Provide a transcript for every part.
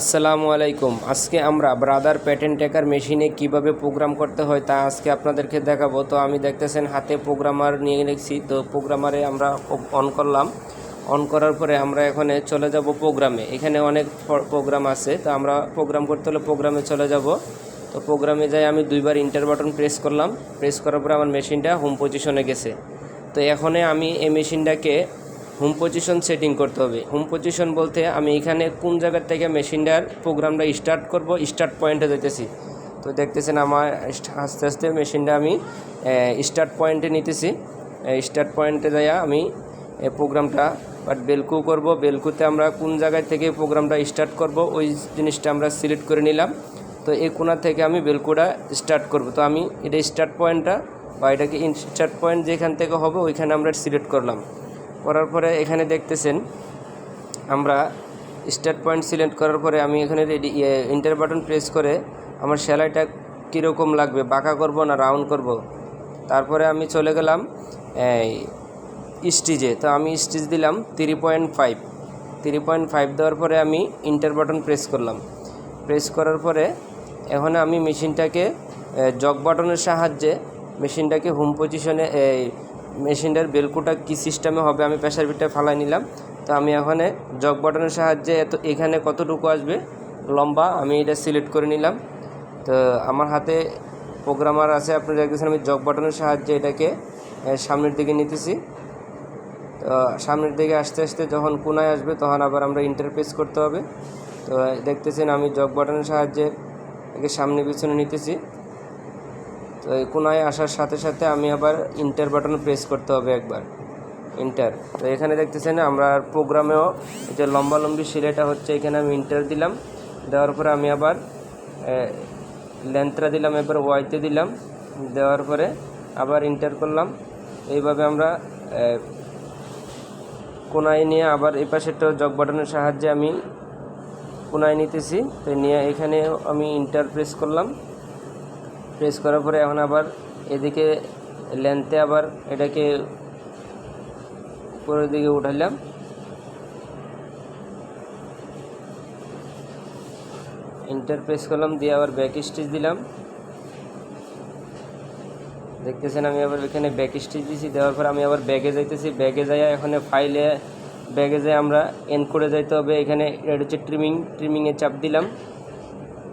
আসসালামু আলাইকুম। আজকে আমরা ব্রাদার প্যাটেন্ট টেকার মেশিনে কীভাবে প্রোগ্রাম করতে হয় তা আজকে আপনাদেরকে দেখাবো। তো আমি দেখতেছেন হাতে প্রোগ্রামার নিয়ে রেখেছি তো প্রোগ্রামারে আমরা অন করলাম। অন করার পরে আমরা এখানে চলে যাব প্রোগ্রামে এখানে অনেক প্রোগ্রাম আছে। তো আমরা প্রোগ্রাম করতে হলে প্রোগ্রামে চলে যাব। তো প্রোগ্রামে যাই আমি দুইবার ইন্টার বাটন প্রেস করলাম। প্রেস করার পরে আমার মেশিনটা হোম পজিশনে গেছে। তো এখানে আমি এই মেশিনটাকে হোম পজিশন সেটিং করতে হবে। হোম পজিশন বলতে আমি এখানে কোন জায়গার থেকে মেশিনটার প্রোগ্রামটা স্টার্ট করব স্টার্ট পয়েন্টে যেতেছি তো দেখতেছেন আমার আস্তে আস্তে মেশিনটা আমি স্টার্ট পয়েন্টে নিতেছি। স্টার্ট পয়েন্টে যাইয়া আমি প্রোগ্রামটা বাট বেলকু করব। বেলকুতে আমরা কোন জায়গায় থেকে প্রোগ্রামটা স্টার্ট করব, ওই জিনিসটা আমরা সিলেক্ট করে নিলাম। তো এই কোণা থেকে আমি বেলকুটা স্টার্ট করব। তো আমি এটা স্টার্ট পয়েন্টটা বা এটাকে স্টার্ট পয়েন্ট যেখান থেকে হবে, ওইখানে আমরা সিলেক্ট করলাম। করার পরে এখানে দেখতেছেন, আমরা স্টার্ট পয়েন্ট সিলেক্ট করার পরে আমি এখানে ইন্টার বাটন প্রেস করে আমার সেলাইটা কীরকম লাগবে, বাঁকা করব না রাউন্ড করব? তারপরে আমি চলে গেলাম স্টিজে তো আমি স্টিচ দিলাম three point five three point five দেওয়ার পরে আমি ইন্টার বাটন প্রেস করলাম। প্রেস করার পরে এখন আমি মেশিনটাকে জগ বাটনের সাহায্যে মেশিনটাকে হোম পজিশনে মেশিনটার বেলকুটা কী সিস্টেমে হবে আমি প্রেশার বিটটা ফালাই নিলাম। তো আমি এখানে জগ বাটনের সাহায্যে এত, এখানে কতটুকু আসবে? লম্বা, আমি এটা সিলেক্ট করে নিলাম। তো আমার হাতে প্রোগ্রামার আছে আপনারা দেখতেছেন আমি জগ বাটনের সাহায্যে এটাকে সামনের দিকে নিতেছি। তো সামনের দিকে আস্তে আস্তে যখন কোনায় আসবে, তখন আবার আমরা ইন্টারফেস করতে হবে। তো দেখতেছেন আমি জগ বাটনের সাহায্যে একে সামনে পিছনে নিতেছি। তো এই কোনায় আসার সাথে সাথে আমি আবার ইন্টার বাটন প্রেস করতে হবে একবার। ইন্টার তো এখানে দেখতেছেন আমরা প্রোগ্রামেও যে লম্বা লম্বি সিলেটা হচ্ছে, এখানে আমি ইন্টার দিলাম। দেওয়ার পরে আমি আবার লেন্থটা দিলাম, এবার ওয়াইতে দিলাম। দেওয়ার পরে আবার ইন্টার করলাম। এইভাবে আমরা কোনায় নিয়ে আবার এই পাশেরটাও জগ বাটনের সাহায্যে আমি কোনায় নিতেছি। তো নিয়ে এখানে আমি ইন্টার প্রেস করলাম। প্রেস করার পরে এখন আবার এদিকে লেন্থে আবার এটাকে উপরের দিকে উঠাইলাম। ইন্টার প্রেস করলাম, দিয়ে আবার ব্যাক স্টিচ দিলাম। দেখতেছেন, আমি আবার এখানে ব্যাক স্টিচ দিয়েছি দেওয়ার পর আমি আবার ব্যাগে যাইতেছি। ব্যাগে যাইয়া এখানে ফাইলে ব্যাগে যাই আমরা এন করে যাইতে হবে। এখানে এটা হচ্ছে ট্রিমিং ট্রিমিংয়ে চাপ দিলাম।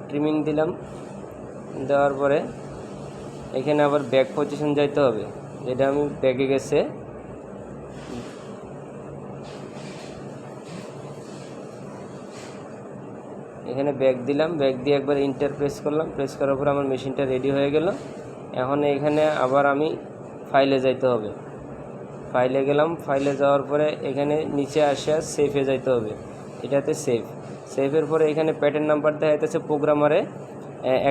ট্রিমিং দিলাম। দেওয়ার পরে এখানে আবার ব্যাক পজিশন যাইতে হবে। যেটা আমি ব্যাগে গেছে। এখানে ব্যাগ দিলাম। ব্যাগ দিয়ে একবার ইন্টার প্রেস করলাম। প্রেস করার পর আমার মেশিনটা রেডি হয়ে গেল। এখন এখানে আবার আমি ফাইলে যাইতে হবে। ফাইলে গেলাম। ফাইলে যাওয়ার পরে এখানে নিচে আসে সেফে যাইতে হবে। এটাতে সেফ সেফের পরে এখানে প্যাটার্ন নাম্বার দেখা যাচ্ছে প্রোগ্রামারে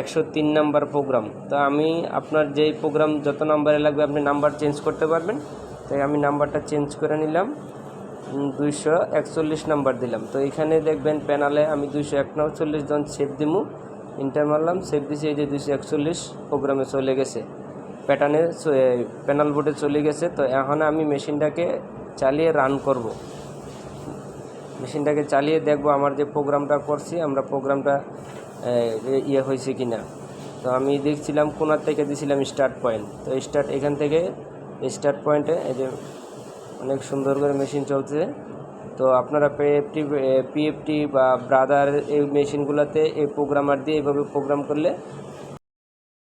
একশো তিন নাম্বার প্রোগ্রাম তো আমি আপনার যেই প্রোগ্রাম যত নাম্বারে লাগবে আপনি নাম্বার চেঞ্জ করতে পারবেন। তাই আমি নাম্বারটা চেঞ্জ করে নিলাম। দুইশো একচল্লিশ নাম্বার দিলাম। তো এখানে দেখবেন প্যানালে আমি দুইশো একচল্লিশ জন সেভ দিমু। ইন্টার মারলাম সেভ দিছি, এই যে দুইশো একচল্লিশ প্রোগ্রামে চলে গেছে। প্যাটার্নে প্যানাল বোর্ডে চলে গেছে। তো এখন আমি মেশিনটাকে চালিয়ে রান করব। মেশিনটাকে চালিয়ে দেখব আমার যে প্রোগ্রামটা করছি, আমরা প্রোগ্রামটা ইয়ে হয়েছে কি না তো আমি দেখছিলাম কোনার থেকে দিয়েছিলাম স্টার্ট পয়েন্ট তো স্টার্ট এখান থেকে স্টার্ট পয়েন্টে এই যে অনেক সুন্দর করে মেশিন চলছে। তো আপনারা পিএফটি পিএফটি বা ব্রাদার এই মেশিনগুলোতে এই প্রোগ্রামার দিয়ে এইভাবে প্রোগ্রাম করলে